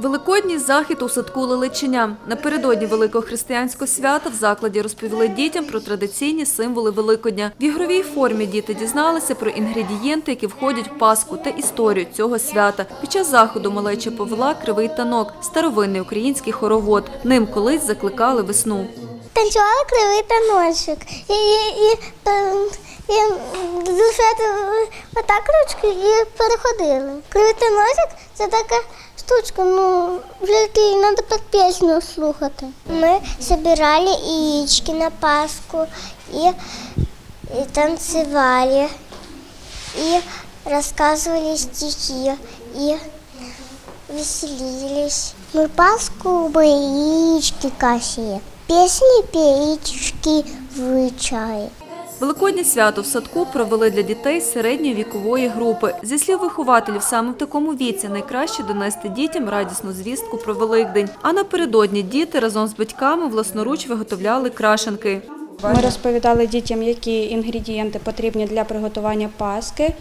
Великодній захід у садку Лелечиня. Напередодні великого християнського свята в закладі розповіли дітям про традиційні символи Великодня. В ігровій формі діти дізналися про інгредієнти, які входять в паску та історію цього свята. Під час заходу малеча повела кривий танок, старовинний український хоровод. Ним колись закликали весну. Танцювала кривий таночок. І, і, і, отак ручки і переходили. Кривий таночок це така штучка, ну, в якій треба під пісню слухати. Ми збирали яєчки на Пасху і, і танцювали, і розказували стихи, і веселились. Мы Пасху бы яички косили, песни пеечки вычай. Великоднє свято в садку провели для дітей середньої вікової групи. Зі слів вихователів, саме в такому віці найкраще донести дітям радісну звістку про Великдень. А напередодні діти разом з батьками власноруч виготовляли крашенки. Ми розповідали дітям, які інгредієнти потрібні для приготування паски.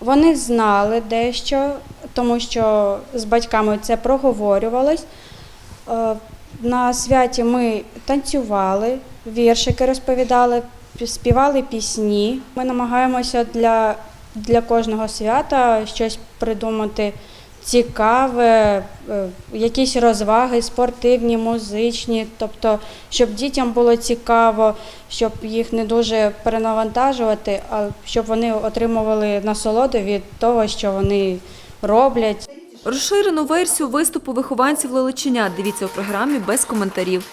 Вони знали дещо, тому що з батьками це проговорювалось. Е, На святі ми танцювали, віршики розповідали, співали пісні. Ми намагаємося для, для кожного свята щось придумати цікаве, е, якісь розваги спортивні, музичні, тобто, щоб дітям було цікаво, щоб їх не дуже перенавантажувати, а щоб вони отримували насолоду від того, що вони роблять. Розширену версію виступу вихованців Лелеченя дивіться у програмі без коментарів.